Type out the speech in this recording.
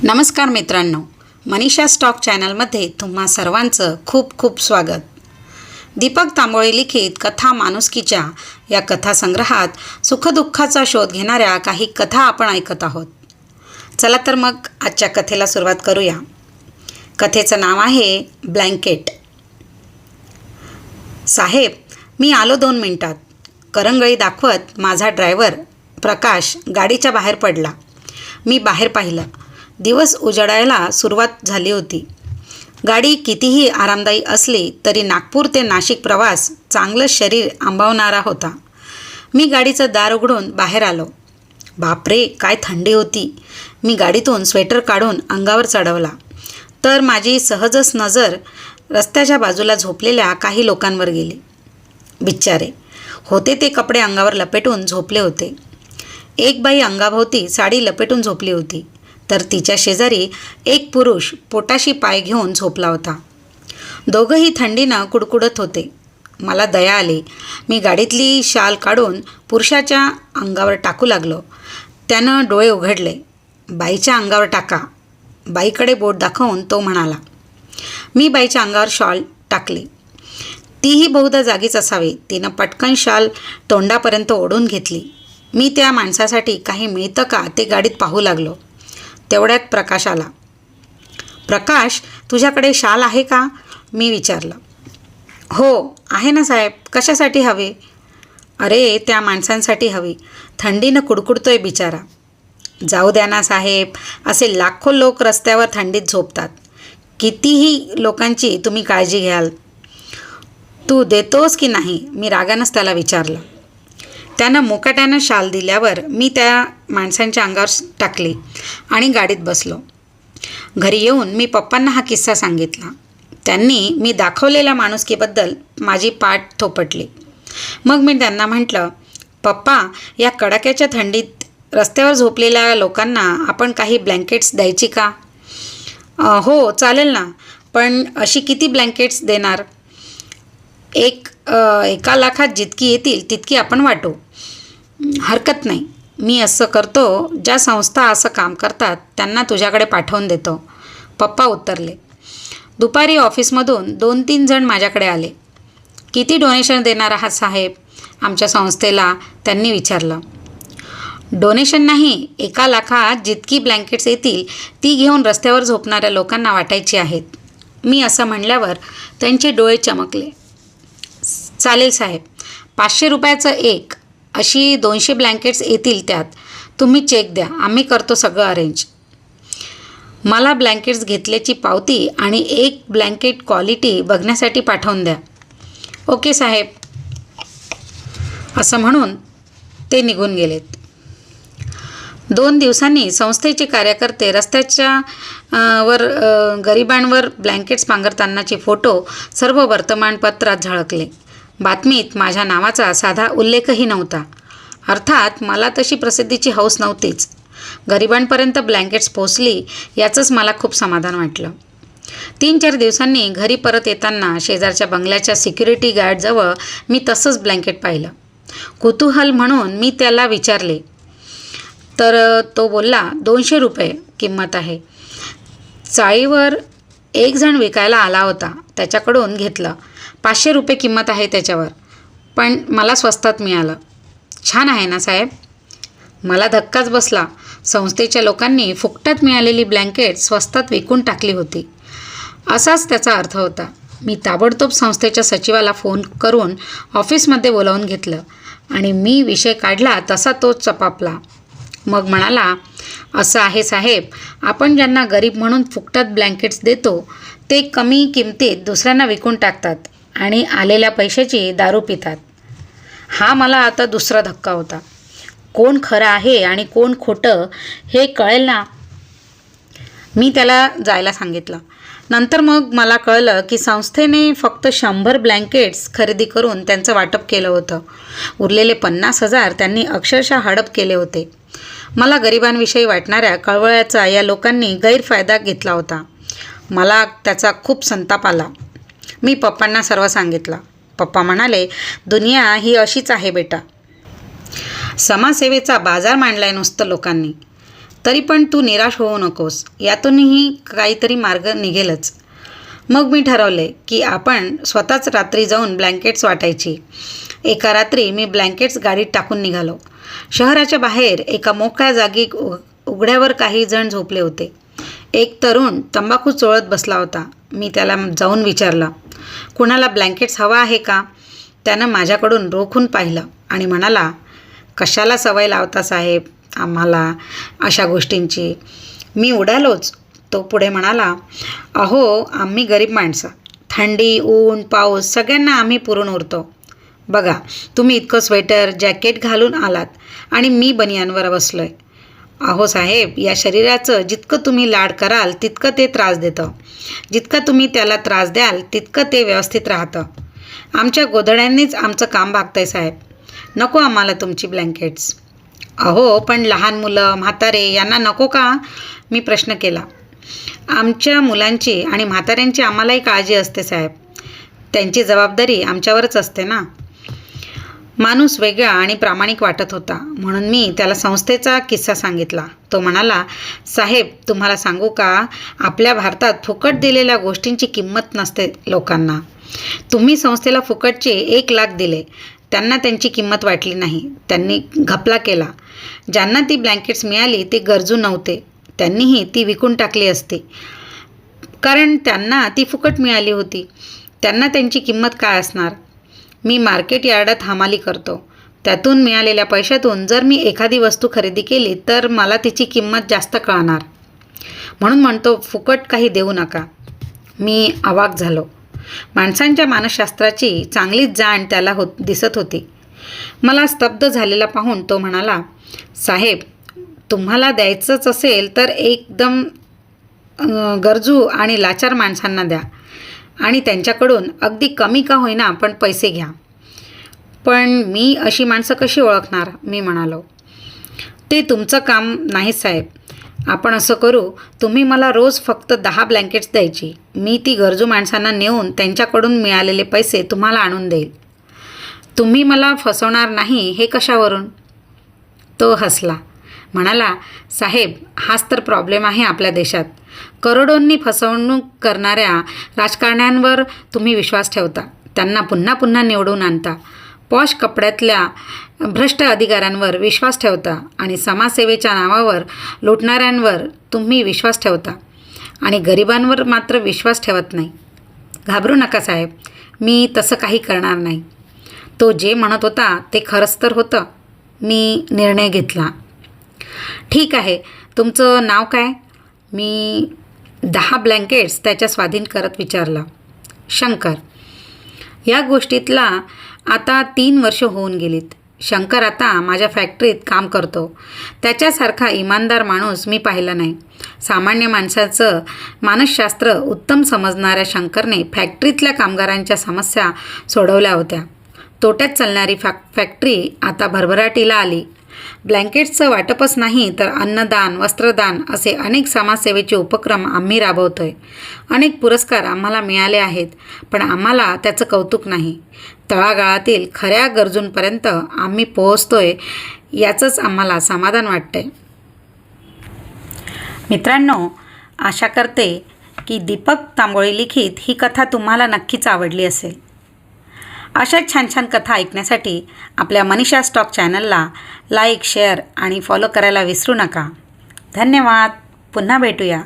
नमस्कार मित्रांनो मनीषा स्टॉक चॅनलमध्ये तुम्हा सर्वांचं खूप खूप स्वागत. दीपक तांबोळे लिखित कथा माणुसकीच्या या कथासंग्रहात सुखदुःखाचा शोध घेणाऱ्या काही कथा आपण ऐकत आहोत. चला तर मग आजच्या कथेला सुरुवात करूया. कथेचं नाव आहे ब्लँकेट. साहेब मी आलो दोन मिनटात. करंगळी दाखवत माझा ड्रायव्हर प्रकाश गाडीच्या बाहेर पडला. मी बाहेर पाहिलं. दिवस उजाडायला सुरुवात झाली होती. गाडी कितीही आरामदायी असली तरी नागपूर ते नाशिक प्रवास चांगलं शरीर आंबवणारा होता. मी गाडीचं दार उघडून बाहेर आलो. बापरे काय थंडी होती. मी गाडीतून स्वेटर काढून अंगावर चढवला. तर माझी सहजच नजर रस्त्याच्या बाजूला झोपलेल्या काही लोकांवर गेली. बिच्चारे होते ते कपडे अंगावर लपेटून झोपले होते. एक बाई अंगाभोवती साडी लपेटून झोपली होती. तर तिच्या शेजारी एक पुरुष पोटाशी पाय घेऊन झोपला होता. दोघंही थंडीनं कुडकुडत होते. मला दया आली. मी गाडीतली शाल काढून पुरुषाच्या अंगावर टाकू लागलो. त्यानं डोळे उघडले. बाईच्या अंगावर टाका. बाईकडे बोट दाखवून तो म्हणाला मी बाईच्या अंगावर शॉल टाकली. तीही बहुधा जागीच असावी तिनं पटकन शाल तोंडापर्यंत ओढून घेतली. मी त्या माणसासाठी काही मिळतं का ते गाडीत पाहू लागलो. तेवढ्यात प्रकाश आला. प्रकाश तुझ्याकडे शाल आहे का? मी विचारलं. हो आहे ना साहेब. कशासाठी हवे? अरे त्या माणसांसाठी हवी. थंडीनं कुडकुडतोय बिचारा. जाऊ द्या ना साहेब. असे लाखो लोक रस्त्यावर थंडीत झोपतात. कितीही लोकांची तुम्ही काळजी घ्याल. तू देतोस की नाही? मी रागानंच त्याला विचारलं. त्यानं मुकाट्यानं शाल दिल्यावर मी त्या माणसांच्या अंगावर टाकली आणि गाडीत बसलो. घरी येऊन मी पप्पांना हा किस्सा सांगितला. त्यांनी मी दाखवलेल्या माणुसकीबद्दल माझी पाठ थोपटली. मग मी त्यांना म्हटलं पप्पा या कडाक्याच्या थंडीत रस्त्यावर झोपलेल्या लोकांना आपण काही ब्लँकेट्स द्यायची का? हो चालेल ना पण अशी किती ब्लँकेट्स देणार? एक एका लाखात जितकी येतील तितकी आपण वाटू. हरकत नाही. मी असं करतो ज्या संस्था असं काम करतात त्यांना तुझ्याकडे पाठवून देतो. पप्पा उत्तरले दुपारी ऑफिसमधून दोन तीन जण माझ्याकडे आले. किती डोनेशन देणार आहात साहेब? आमच्या संस्थेला त्यांनी विचारलं. डोनेशन नाही एका लाखात जितकी ब्लँकेट्स येतील ती घेऊन रस्त्यावर झोपणाऱ्या लोकांना वाटायची आहेत. मी असं म्हणल्यावर त्यांचे डोळे चमकले. चालेल साहेब. पाचशे रुपयाचं एक अशी दोनशे ब्लँकेट्स येतील त्यात. तुम्ही चेक द्या. आम्ही करतो सगळं अरेंज मला ब्लँकेट्स घेतल्याची पावती आणि एक ब्लँकेट क्वालिटी बघण्यासाठी पाठवून द्या. ओके साहेब. असं म्हणून ते निघून गेलेत. दोन दिवसांनी संस्थेचे कार्यकर्ते रस्त्याच्या वर गरिबांवर ब्लँकेट्स पांघरतानाचे फोटो सर्व वर्तमानपत्रात झळकले. बातमीत माझ्या नावाचा साधा उल्लेखही नव्हता. अर्थात मला तशी प्रसिद्धीची हौस नव्हतीच. गरिबांपर्यंत ब्लँकेट्स पोचली याचंच मला खूप समाधान वाटलं. तीन चार दिवसांनी घरी परत येताना शेजारच्या बंगल्याच्या सिक्युरिटी गार्डजवळ मी तसंच ब्लँकेट पाहिलं. कुतूहल म्हणून मी त्याला विचारले तर तो बोलला दोनशे रुपये किंमत आहे. चाळीवर एक जण विकायला आला होता त्याच्याकडून घेतलं. पाचशे रुपये किंमत आहे त्याच्यावर. पण मला स्वस्तात मिळालं. छान आहे ना साहेब? मला धक्काच बसला. संस्थेच्या लोकांनी फुकटात मिळालेली ब्लँकेट स्वस्तात विकून टाकली होती. असाच त्याचा अर्थ होता. मी ताबडतोब संस्थेच्या सचिवाला फोन करून ऑफिसमध्ये बोलावून घेतलं आणि मी विषय काढला तसा तोच चपापला. मग म्हणाला असं आहे साहेब. आपण ज्यांना गरीब म्हणून फुकटात ब्लँकेट्स देतो ते कमी किमतीत दुसऱ्यांना विकून टाकतात. आणि आलेल्या पैशाची दारू पितात. हा मला आता दुसरा धक्का होता. कोण खरं आहे आणि कोण खोटं हे कळेल ना? मी त्याला जायला सांगितलं. नंतर मग मला कळलं की संस्थेने फक्त शंभर ब्लँकेट्स खरेदी करून त्यांचं वाटप केलं होतं. उरलेले पन्नास हजार त्यांनी अक्षरशः हडप केले होते. मला गरिबांविषयी वाटणाऱ्या कळवळ्याचा या लोकांनी गैरफायदा घेतला होता. मला त्याचा खूप संताप आला. मी पप्पांना सर्व सांगितलं. पप्पा म्हणाले दुनिया ही अशीच आहे बेटा. समाजसेवेचा बाजार मांडलाय नुसतं लोकांनी. तरी पण तू निराश होऊ नकोस. यातूनही काहीतरी मार्ग निघेलच. मग मी ठरवले की आपण स्वतःच रात्री जाऊन ब्लँकेट्स वाटायची. एका रात्री मी ब्लँकेट्स गाडीत टाकून निघालो. शहराच्या बाहेर एका मोकळ्या जागी उघड्यावर काही जण झोपले होते. एक तरुण तंबाखू चोळत बसला होता. मी त्याला जाऊन विचारला कुणाला ब्लँकेट्स हवा आहे का? त्यानं माझ्याकडून रोखून पाहिलं आणि म्हणाला कशाला सवय लावता साहेब? आम्हाला अशा गोष्टींची मी उडालोच. तो पुढे म्हणाला अहो आम्ही गरीब माणसं. थंडी ऊन पाऊस सगळ्यांना आम्ही पुरून उरतो. बघा तुम्ही इतकं स्वेटर जॅकेट घालून आलात आणि मी बनियांवर आहे अहो साहेब या शरीराचं जितकं तुम्ही लाड कराल तितकं ते त्रास देतं. जितकं तुम्ही त्याला त्रास द्याल तितकं ते व्यवस्थित राहतं. आमच्या गोधड्यांनीच आमचं काम भागतंय साहेब. नको आम्हाला तुमची ब्लँकेट्स अहो पण लहान मुलं म्हातारे यांना नको का? मी प्रश्न केला. आमच्या मुलांची आणि म्हाताऱ्यांची आम्हालाही काळजी असते साहेब. त्यांची जबाबदारी आमच्यावरच असते ना? माणूस वेगळा आणि प्रामाणिक वाटत होता. म्हणून मी त्याला संस्थेचा किस्सा सांगितला. तो म्हणाला साहेब तुम्हाला सांगू का? आपल्या भारतात फुकट दिलेल्या गोष्टींची किंमत नसते लोकांना. तुम्ही संस्थेला फुकटचे एक लाख दिले. त्यांना त्यांची किंमत वाटली नाही. त्यांनी घपला केला. ज्यांना ती ब्लँकेट्स मिळाली ते गरजू नव्हते. त्यांनीही ती विकून टाकली असती. कारण त्यांना ती फुकट मिळाली होती. त्यांना त्यांची किंमत काय असणार? मी मार्केट यार्डात हमाली करतो. त्यातून मिळालेल्या पैशातून जर मी एखादी वस्तू खरेदी केली तर मला तिची किंमत जास्त कळणार. म्हणून म्हणतो फुकट काही देऊ नका. मी अवाक झालो. माणसांच्या मानसशास्त्राची चांगलीच जाण त्याला होत दिसत होती. मला स्तब्ध झालेला पाहून तो म्हणाला साहेब तुम्हाला द्यायचंच असेल तर एकदम गरजू आणि लाचार माणसांना द्या. आणि त्यांच्याकडून अगदी कमी का होईना पण पैसे घ्या. पण मी अशी माणसं कशी ओळखणार? मी म्हणालो. ते तुमचं काम नाही साहेब. आपण असं करू तुम्ही मला रोज फक्त दहा ब्लँकेट्स द्यायची. मी ती गरजू माणसांना नेऊन त्यांच्याकडून मिळालेले पैसे तुम्हाला आणून देईल. तुम्ही मला फसवणार नाही हे कशावरून? तो हसला. म्हणाला साहेब हाच तर प्रॉब्लेम आहे आपल्या देशात. करोडोंनी फसवणूक करणाऱ्या राजकारण्यांवर तुम्ही विश्वास ठेवता. त्यांना पुन्हा पुन्हा निवडून आणता. पॉश कपड्यातल्या भ्रष्ट अधिकाऱ्यांवर विश्वास ठेवता आणि समाजसेवेच्या नावावर लुटणाऱ्यांवर तुम्ही विश्वास ठेवता. आणि गरिबांवर मात्र विश्वास ठेवत नाही. घाबरू नका साहेब. मी तसं काही करणार नाही. तो जे म्हणत होता ते खरंच तर होतं. मी निर्णय घेतला. ठीक आहे. तुमचं नाव काय? मी दहा ब्लँकेट्स त्याच्या स्वाधीन करत विचारला शंकर या गोष्टीतला आता तीन वर्ष होऊन गेलीत. शंकर आता माझ्या फॅक्टरीत काम करतो. त्याच्यासारखा इमानदार माणूस मी पाहिला नाही. सामान्य माणसाचं मानसशास्त्र उत्तम समजणाऱ्या शंकरने फॅक्टरीतल्या कामगारांच्या समस्या सोडवल्या होत्या. तोट्यात चालणारी फॅक फॅक्टरी आता भरभराटीला आली. ब्लँकेट्सचं वाटपच नाही तर अन्नदान वस्त्रदान असे अनेक समाजसेवेचे उपक्रम आम्ही राबवतोय. अनेक पुरस्कार आम्हाला मिळाले आहेत पण आम्हाला त्याचं कौतुक नाही. तळागाळातील खऱ्या गरजूंपर्यंत आम्ही पोहोचतोय याचंच आम्हाला समाधान वाटतंय. मित्रांनो आशा करते की दीपक तांबोळी लिखित ही कथा तुम्हाला नक्कीच आवडली असेल. अशाच छान छान कथा ऐकण्यासाठी आपल्या मनीषा स्टॉक चॅनलला लाईक शेअर आणि फॉलो करायला विसरू नका. धन्यवाद. पुन्हा भेटूया.